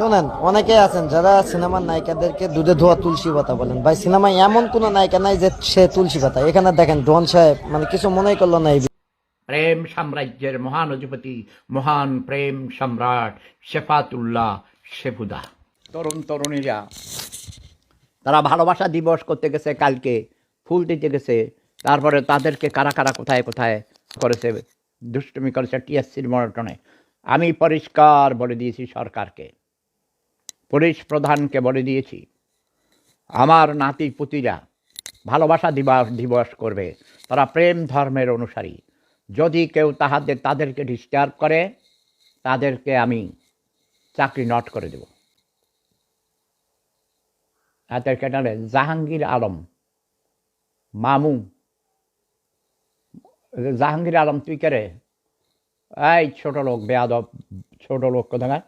শোনেন অনেকে আছেন যারা সিনেমার নায়িকাদেরকে দুধে ধোয়া তুলসী পাতা বলেন। ভাই সিনেমায় এমন কোন নায়িকা নাই যে সে তুলসী পাতা। এখানে দেখেন ডন সাহেব মানে কিছু মনেই করল না এই প্রেম সাম্রাজ্যের মহান অধিপতি মহান প্রেম সম্রাট শেফাতুল্লাহ শেফুদা তরুণ তরুণীরা তারা ভালোবাসা দিবস করতে গেছে কালকে ফুল দিতে গেছে তারপরে তাদেরকে কারা কারা কোথায় কোথায় করেছে দুষ্টুমি করেছে টিএসসির মরটনে। আমি পরিষ্কার বলে দিয়েছি সরকারকে। পুলিশ প্রধানকে বলে দিয়েছি, আমার নাতি পুতিরা ভালোবাসা দিবস দিবস করবে, তারা প্রেম ধর্মের অনুসারী। যদি কেউ তাহাদের, তাদেরকে ডিস্টার্ব করে, তাদেরকে আমি চাকরি নট করে দেব। তাদেরকে নামে জাহাঙ্গীর আলম, মামু, জাহাঙ্গীর আলম তুই কে রে? এই ছোট লোক, বেয়াদব, ছোট লোক কোথায়